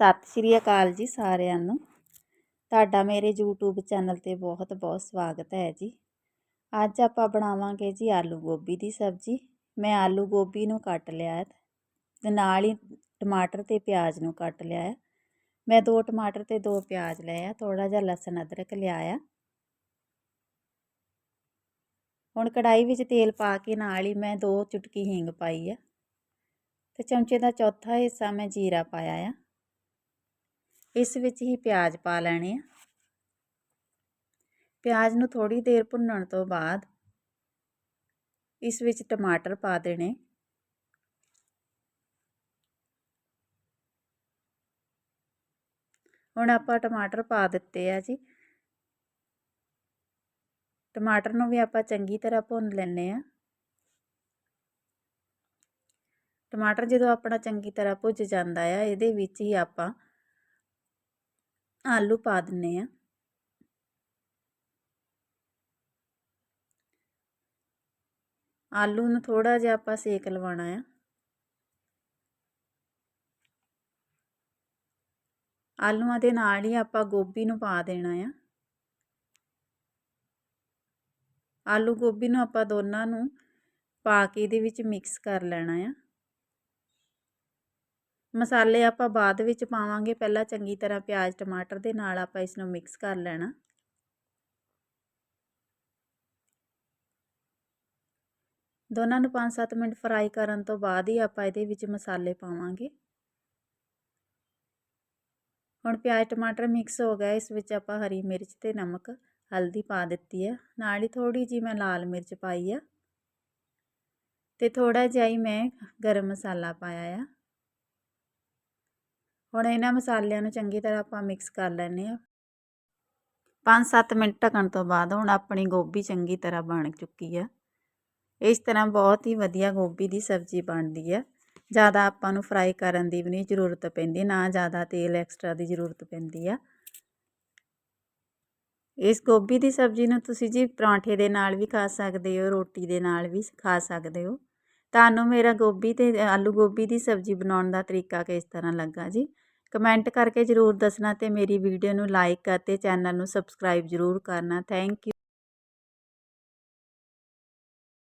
ਸਤਿ ਸ਼੍ਰੀ ਅਕਾਲ ਜੀ ਸਾਰਿਆਂ ਨੂੰ। ਤੁਹਾਡਾ ਮੇਰੇ YouTube ਚੈਨਲ ਤੇ ਬਹੁਤ ਬਹੁਤ ਸਵਾਗਤ ਹੈ ਜੀ। ਅੱਜ ਆਪਾਂ ਬਣਾਵਾਂਗੇ ਜੀ ਆਲੂ ਗੋਭੀ ਦੀ ਸਬਜ਼ੀ। ਮੈਂ ਆਲੂ ਗੋਭੀ ਨੂੰ ਕੱਟ ਲਿਆ ਹੈ ਤੇ ਨਾਲ ਹੀ ਟਮਾਟਰ ਤੇ ਪਿਆਜ਼ ਨੂੰ ਕੱਟ ਲਿਆ ਹੈ। ਮੈਂ ਦੋ ਟਮਾਟਰ ਤੇ ਦੋ ਪਿਆਜ਼ ਲਏ ਆ ਥੋੜਾ ਜਿਹਾ ਲਸਣ ਅਦਰਕ ਲਿਆ ਆ। ਹੁਣ ਕੜਾਈ ਵਿੱਚ ਤੇਲ ਪਾ ਕੇ ਨਾਲ ਹੀ ਮੈਂ ਦੋ ਚੁਟਕੀ ਹਿੰਗ ਪਾਈ ਆ। ਤੇ ਚਮਚੇ ਦਾ ਚੌਥਾ ਹਿੱਸਾ ਮੈਂ ਜੀਰਾ ਪਾਇਆ ਆ। ਇਸ ਵਿੱਚ ਹੀ ਪਿਆਜ਼ ਪਾ ਲੈਣੇ ਆ। ਪਿਆਜ਼ ਨੂੰ ਥੋੜੀ ਦੇਰ ਭੁੰਨਣ ਤੋਂ ਬਾਅਦ ਇਸ ਵਿੱਚ ਟਮਾਟਰ ਪਾ ਦੇਣੇ। ਹੁਣ ਆਪਾਂ ਟਮਾਟਰ ਪਾ ਦਿੱਤੇ ਆ ਜੀ। ਟਮਾਟਰ ਨੂੰ ਵੀ ਆਪਾਂ ਚੰਗੀ ਤਰ੍ਹਾਂ ਭੁੰਨ ਲੈਣੇ ਆ। ਟਮਾਟਰ ਜਦੋਂ ਆਪਣਾ ਚੰਗੀ ਤਰ੍ਹਾਂ ਭੁੱਜ ਜਾਂਦਾ ਆ, ਇਹਦੇ ਵਿੱਚ ਹੀ ਆਪਾਂ ਆਲੂ ਪਾ ਦਿੰਨੇ ਆ। ਆਲੂ ਨੂੰ ਥੋੜਾ ਜਿਹਾ ਆਪਾਂ ਸੇਕ ਲਵਾਉਣਾ ਆ। ਆਲੂਆਂ ਦੇ ਨਾਲ ਹੀ ਆਪਾਂ ਗੋਭੀ ਨੂੰ ਪਾ ਦੇਣਾ ਆ। ਆਲੂ ਗੋਭੀ ਨੂੰ ਆਪਾਂ ਦੋਨਾਂ ਨੂੰ ਪਾ ਕੇ ਇਹਦੇ ਵਿੱਚ ਮਿਕਸ ਕਰ ਲੈਣਾ ਆ। ਮਸਾਲੇ ਆਪਾਂ ਬਾਅਦ ਵਿੱਚ ਪਾਵਾਂਗੇ, ਪਹਿਲਾਂ ਚੰਗੀ ਤਰ੍ਹਾਂ ਪਿਆਜ਼, ਟਮਾਟਰ ਦੇ ਨਾਲ ਆਪਾਂ ਇਸ ਨੂੰ ਮਿਕਸ ਕਰ ਲੈਣਾ। ਦੋਨਾਂ ਨੂੰ 5-7 ਮਿੰਟ ਫਰਾਈ ਕਰਨ ਤੋਂ ਬਾਅਦ ਹੀ ਆਪਾਂ ਇਹਦੇ ਵਿੱਚ ਮਸਾਲੇ ਪਾਵਾਂਗੇ। ਹੁਣ ਪਿਆਜ਼, ਟਮਾਟਰ ਮਿਕਸ ਹੋ ਗਿਆ, ਇਸ ਵਿੱਚ ਆਪਾਂ ਹਰੀ ਮਿਰਚ ਤੇ ਨਮਕ, ਹਲਦੀ ਪਾ ਦਿੱਤੀ ਹੈ ਨਾਲ ਹੀ ਥੋੜੀ ਜੀ ਮੈਂ ਲਾਲ ਮਿਰਚ ਪਾਈ ਆ। ਤੇ ਥੋੜਾ ਜਿਹਾ ਹੀ ਮੈਂ ਗਰਮ ਮਸਾਲਾ ਪਾਇਆ ਆ। ਹੁਣ ਇਹਨਾਂ ਮਸਾਲਿਆਂ ਨੂੰ ਚੰਗੀ ਤਰ੍ਹਾਂ ਆਪਾਂ ਮਿਕਸ ਕਰ ਲੈਣੇ ਆ 5-7 ਮਿੰਟ ਢੱਕਣ ਤੋਂ ਬਾਅਦ ਹੁਣ ਆਪਣੀ ਗੋਭੀ ਚੰਗੀ ਤਰ੍ਹਾਂ ਬਣ ਚੁੱਕੀ ਆ। ਇਸ ਤਰ੍ਹਾਂ ਬਹੁਤ ਹੀ ਵਧੀਆ ਗੋਭੀ ਦੀ ਸਬਜ਼ੀ ਬਣਦੀ ਆ। ਜ਼ਿਆਦਾ ਆਪਾਂ ਨੂੰ ਫਰਾਈ ਕਰਨ ਦੀ ਵੀ ਨਹੀਂ ਜ਼ਰੂਰਤ ਪੈਂਦੀ, ਨਾ ਜ਼ਿਆਦਾ ਤੇਲ ਐਕਸਟਰਾ ਦੀ ਜ਼ਰੂਰਤ ਪੈਂਦੀ ਆ। ਇਸ ਗੋਭੀ ਦੀ ਸਬਜ਼ੀ ਨੂੰ ਤੁਸੀਂ ਜੀ ਪਰਾਂਠੇ ਦੇ ਨਾਲ ਵੀ ਖਾ ਸਕਦੇ ਹੋ, ਰੋਟੀ ਦੇ ਨਾਲ ਵੀ ਖਾ ਸਕਦੇ ਹੋ। ਤੁਹਾਨੂੰ ਮੇਰਾ ਗੋਭੀ ਅਤੇ ਆਲੂ ਗੋਭੀ ਦੀ ਸਬਜ਼ੀ ਬਣਾਉਣ ਦਾ ਤਰੀਕਾ ਕਿਸ ਤਰ੍ਹਾਂ ਲੱਗਾ ਜੀ? ਕਮੈਂਟ ਕਰਕੇ ਜ਼ਰੂਰ ਦੱਸਣਾ ਅਤੇ ਮੇਰੀ ਵੀਡੀਓ ਨੂੰ ਲਾਈਕ ਅਤੇ ਚੈਨਲ ਨੂੰ ਸਬਸਕ੍ਰਾਈਬ ਜ਼ਰੂਰ ਕਰਨਾ। Thank you.